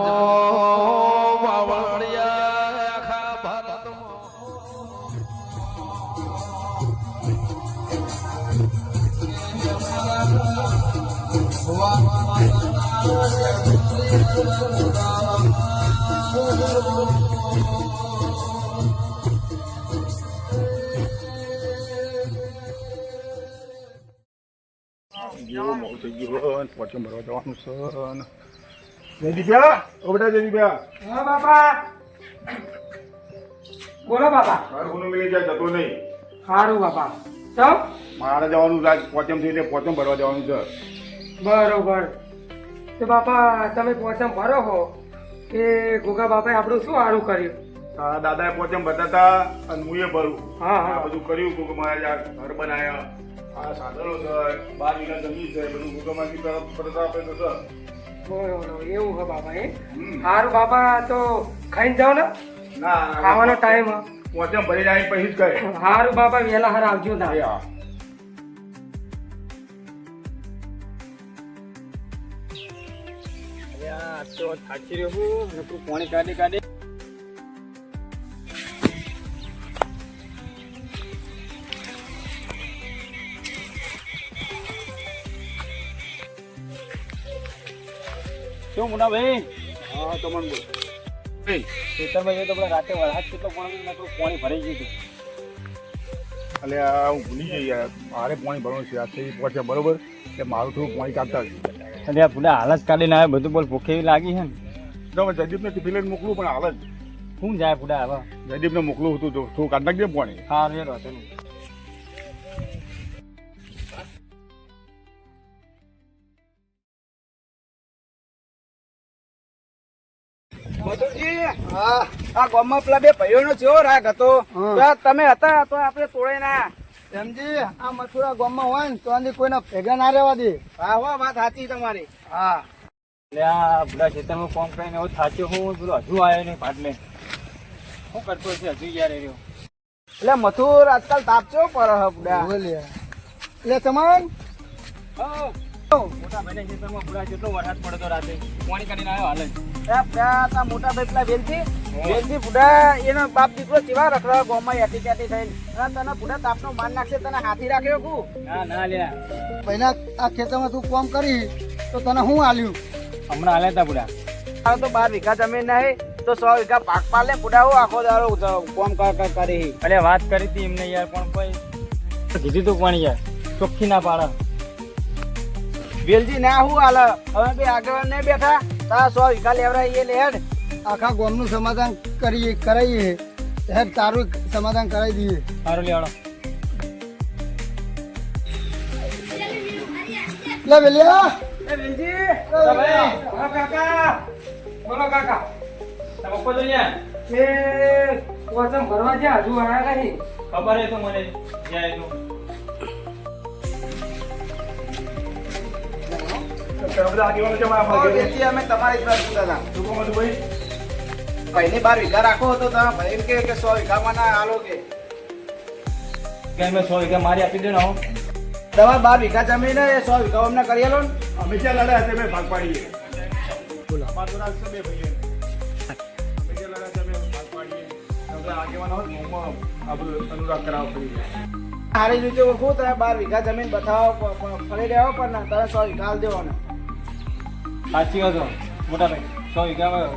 સમાજમાં વાવડિયા આખા ભારતમાં જેવો મોડું થઈ ગયું ને જવાનું છે. જયદીપ્યા? ઓ બેટા જયદીપ્યા. હા બાપા. બોલો બાપા. તારું ગુનો મિલી જાય જતો નહીં. સારું બાપા. ચમ? મારે જવાનું રાજ પોચમ થઈને પોચમ ભરવા જવાનું છે. બરોબર. તો બાપા તમે પોચમ ભરો હો કે ગોગા બાપાએ આપણું શું સારું કર્યું? તારા દાદાએ પોચમ ભરતા હતા અને હું એ ભરું હા, હા. બધું કર્યું કોક મહારાજ ઘર બનાવ્યા આ સાધનો છે બાર વીઘા જમીન છે બધું ભૂગમાંથી તરફ કરતા આપે તો બરોબર એવું હે બાબા એ? સારું બાબા તો ખાઈને જાઓ ને. ના ખાવાનો ટાઈમ પોતે ભરી જાય પછી જ કહે સારું બાબા વહેલા હાર આવજો ના. તું પાણી કાઢી કાઢી. શું મુના ભાઈ? હા તો મને બોલ. ખેતરમાં જઈએ તો પેલા રાતે વરસાદ કેટલો પાણી પાણી ભરાઈ ગયું હતું. એટલે આ હું ભૂલી જઈ યાર. મારે પાણી ભરવાનું છે. આ થઈ પહોંચે બરોબર? કે મારું થોડું પાણી કાઢતા જ અને આ ભૂલા હાલત કાઢીને આવે બધું બોલ ભૂખે એવી લાગી છે ને? તમે જયદીપને ટિફિન લઈને મોકલું પણ હાલ જ. શું જાય ભૂલા હવે. જયદીપને મોકલું હતું તો થોડું કાઢ નાખજે પાણી. હા રે હતું આ ગામમાં પેલા બે ભાઈઓનો જેવો રાગ હતો. તમે હતા તો આપણે તોડે ના સમજી આ મથુરા ગામમાં હોય ને તો આની કોઈને ભેગા ના રહેવા દે. હા હો વાત સાચી તમારી. હા. એટલે આ બધા ખેતરમાં ફોર્મ કરીને એવું થાચ્યો હું પેલો હજુ આવ્યો નહીં પાટલે શું કરતો છે? હજુ યાર રહ્યો? એટલે મથુર આજકાલ તાપચો પર હ બુડા. એટલે તમાર? મોટા ભાઈને ખેતરમાં ભૂલા જેટલો વરસાદ પડતો રાતે. પાણી કાઢીને આવ્યો હાલ. જ મોટા ભાઈ પેલા વેલજી વેલજી બુઢા એનો બાપ દીકરો કેવા રખડા ગામમાં એટી કેટી થઈને. અને તને બુઢા તાપનો માન નાખશે તને હાથી રાખ્યો કુ ના ના લ્યા. પહેલા આ ખેતરમાં તું કોમ કરી તો તને હું આલ્યું? હમણાં હાલ્યા તા બુઢા આ તો બાર વીઘા જમીન નહીં તો સો વીઘા પાક પાલે હું આખો દારો કોમ કર કર કરી. એટલે વાત કરી હતી એમને યાર પણ કોઈ કીધું તું પણ યાર? ચોખ્ખી ના પાડે. વેલજી ના હું હાલ હવે બે આગળ નહીં બેઠા. તા સો વીઘા લેવડાવીએ એ લેડ આખા ગોમનું સમાધાન કરીએ કરાવીએ હેડ તારું સમાધાન કરાવી દઈએ. સારું લેવાડો લે વેલિયા એ વેલજી. હા કાકા. બોલો કાકા. તમે તો યાર એ કોચમ ભરવા જ્યાં હજુ આયા નહીં. ખબર હે તો મને જાય તમે બધા આગેવાનો. અમે તમારી જ વાત કરતા હતા. શું કહો મધુભાઈ? ભાઈને બાર વીઘા રાખો તો તમે. ભાઈ એમ કે સો વીઘામાં ના હાલો કે. સો વીઘા મારી આપી દે ને બાર વીઘા જમીન એ સો વીઘા અમને કરી આલો અમે ત્યાં લડ્યા છે મેં ભાગ પાડીએ? અમારા તો રાખશે બે ભાઈઓ અમે ત્યાં લડ્યા છે મેં ભાગ પાડીએ? તમે હોય ને, મોંમાં અનુરાગ કરાવવો પડી સારી રીતે ઓળખું તમે બાર વીઘા જમીન બતાવો ફરી રહ્યો પણ તમે સો વીઘા દેવાનો. સાચી વાત. મોટા ભાઈ સો વીઘામાં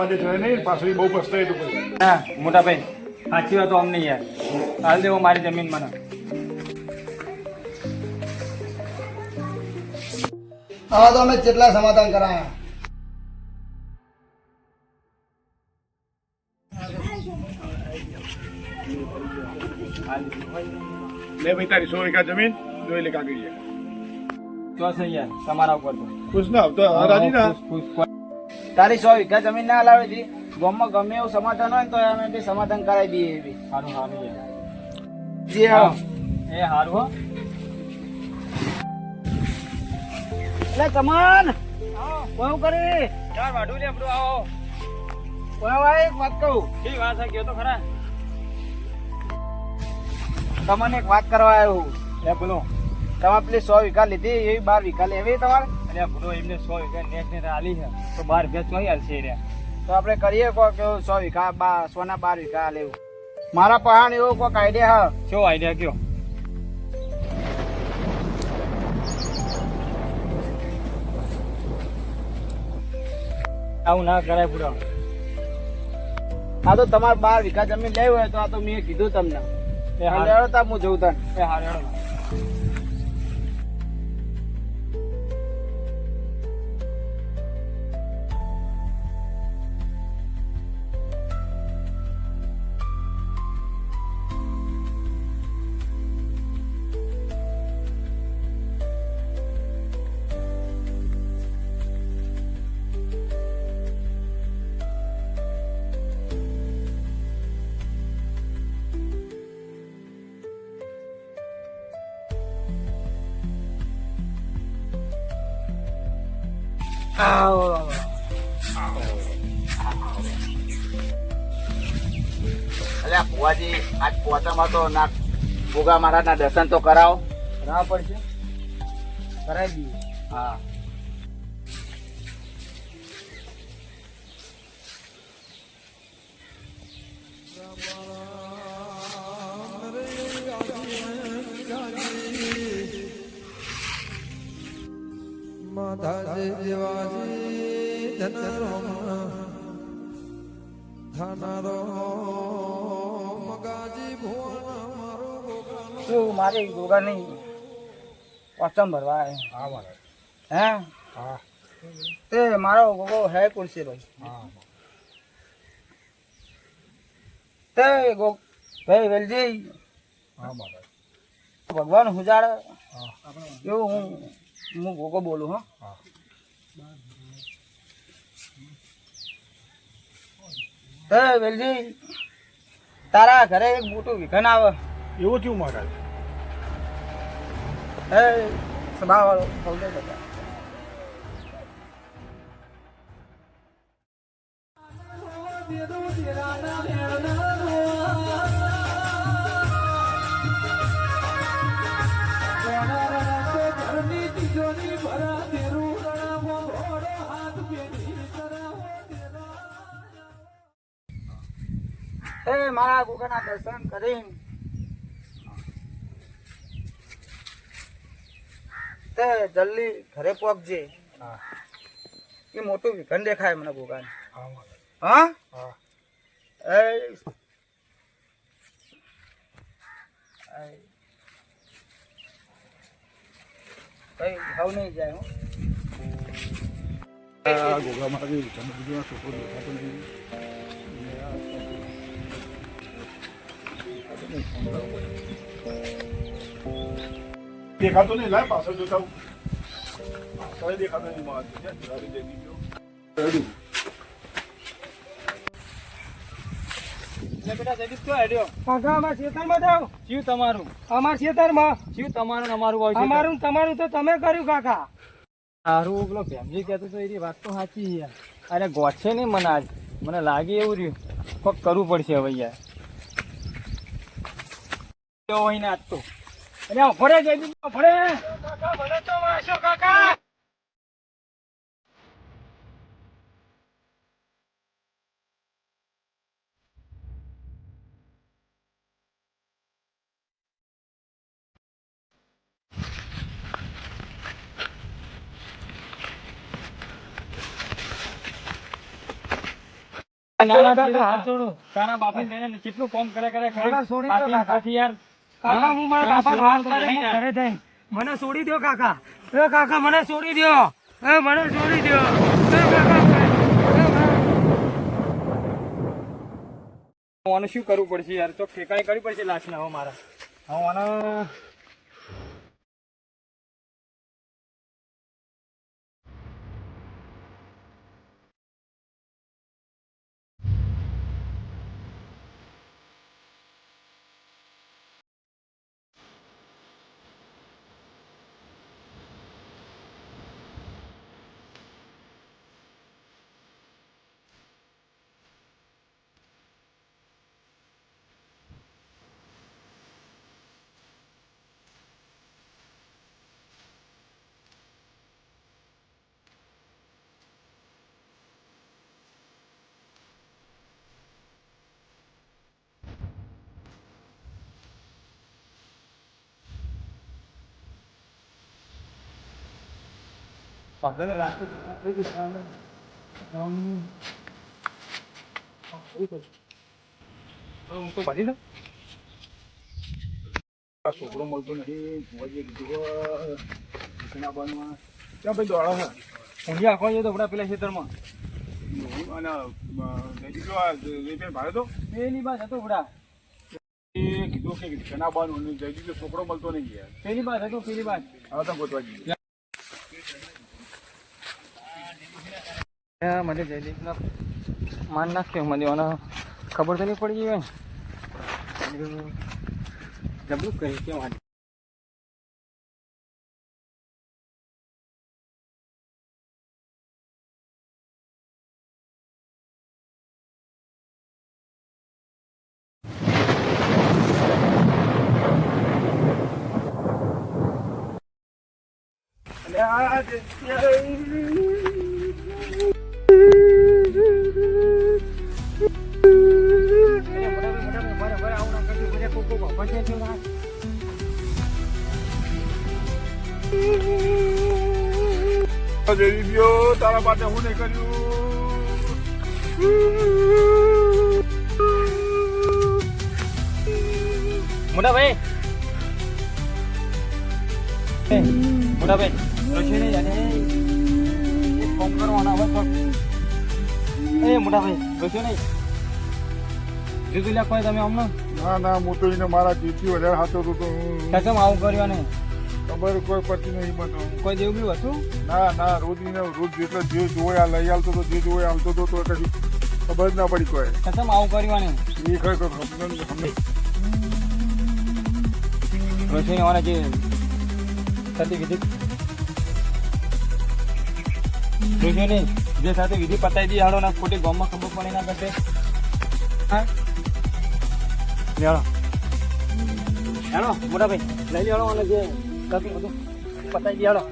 આજે જોયે નહીં પાછળ બહુ પસ્તાય તું પછી. હા મોટા ભાઈ સાચી વાત અમને યાર. હાલ દેવો મારી જમીન મને. હવે તો અમે જેટલા સમાધાન કરાયા. લે ભાઈ તારી સો વીઘા જમીન જોઈ લે કાગળ તો છે યાર તમારા ઉપર તો. ખુશ તો રાજી ના. ખુશ, ખુશ, ખુશ. તારી સો વીઘા જમીન ના લાવે છે ગામમાં ગમે એવું સમાધાન હોય તો અમે બી સમાધાન કરાવી દઈએ એવી સારું સારું યાર. જે હા. એ સારું હો. એટલે ચમન! કોણ કરી. ચાર વાઢું લે આપણું આવો. ભાઈ એક વાત કહું. કઈ વાત છે તો ખરા. તમને એક વાત કરવા આવ્યો એ બોલો. તમે પેલી સો વીઘા લીધી એવી બાર વીઘા લેવી તમારે? અરે ભૂલો એમને સો વીઘા નેટ નેટ આલી છે. તો બાર વીઘા ચોઈ હાલશે રે. તો આપણે કરીએ કોક કે સો વીઘા બા સોના બાર વીઘા લેવું. મારા પહાણ એવો કોઈક આઈડિયા હા. શું આઈડિયા કયો? આવું ના કરાય પૂરો આ તો તમારે બાર વીઘા જમીન લેવી હોય તો આ તો મેં કીધું તમને. એ હાર તા હું જઉં તને. એ હેડો. અલ્યા ભુવાજી આજ પોતામાં તો ના ભોગા મહારાજના દર્શન તો કરાવો. કરાવવા પડશે. કરાવી દઈએ. હા. માધાજી દેવાજી ધનરામ ધનરો મગાજી ભુવન મારો ગોગાનો શું મારે ગોગા નહીં ઓચમ ભરવા આવ્યો. હે તે મારો ગોગો હે કુરશી ભાઈ. તે ગો ભાઈ વેલજી ભગવાન હુજાડે. એવું હું હું ગોગો બોલું હો. હે. વેલજી તારા ઘરે એક મોટું વિઘન આવે. એવું થયું મહારાજ? એ સભા વાળો સૌદે બધા એ મારા ગોગાના દર્શન કરીને. તે જલ્દી ઘરે પહોંચજે. એ મોટું વિઘન દેખાય મને ગોગાને. હા એ કઈ ભાવ નહીં જાય હું. ગોગા છોકરો દેખાતો નથી. દેખાતો નહીં લાય પાછળ જોતા પાછળ દેખાતો નહીં મારા ધરાવી અમારા શું તમારું? અમારા ખેતરમાં શું તમારું ને અમારું હોય છે? ને તમારું તો તમે કર્યું કાકા. સારું પેલો ફેમિલી કહેતો તો એની વાત તો સાચી યાર. અરે ગોઠશે નહીં મને આજ મને લાગે એવું રહ્યું. કોક કરવું પડશે હવે યાર. હોય ને તો. અરે ફરે જઈ ફરે કાકા મને તો વાંચો કાકા નાના કાકા, તારા કેટલું કોમ કરે કરે દો, પાછી યાર કાકા હું? મારા બાપા. ઘરે. મને છોડી દો કાકા. એ કાકા મને છોડી દો એ મને છોડી દો. આને શું કરવું પડશે યાર? તો ઠેકાણી કરવી પડશે લાશને હવે મારા. હવે આને લો છોકરો મળતો નથી ભાઈ દોડો છે ઊંધિયા આખો જઈએ તો પેલા ખેતરમાં ભાડે પેલી બાજ હતો બડા કીધું કે ઘણા જયદીપ છોકરો મળતો નહીં પેલી બાદ હતો પેલી બાદ હવે તો ગોતવા મને જયદીપના માન નાખ્યો, મને મને ખબર તો નહીં પડી ગઈ હોય. જબરું કરી, કેમ આજે આ જયદીપીઓ તારા માટે હું નહીં. મોટા ભાઈ મોટા ભાઈ રસોઈ નહીં. જાને ફોન એ મોટા ભાઈ નહીં લ્યા કોઈ તમે અમને ના ના હું તો એને મારા જીવથી વધારે હાથો હતો તો હું. કસમ આવું કર્યું ને ખબર કોઈ પડતી નહીં મને. કોઈ દેવું બી હતું? ના ના રોજ ને રોજ જેટલો જે જોવે આ લઈ આવતો તો જે જોવે આવતો તો તો કશું ખબર જ ના પડી કોઈ. કસમ આવું કર્યું ને એ ખરેખર ખબર રસોઈ વાળા જે થતી વિધિ નહીં જે સાથે વિધિ પતાવી દી હાડો ના ખોટી ગામમાં ખબર પડે ના કરતે હા? લેડો હેડો મોટા ભાઈ. લઈ લેડો અને જે બધું પતાવી દી હાડો.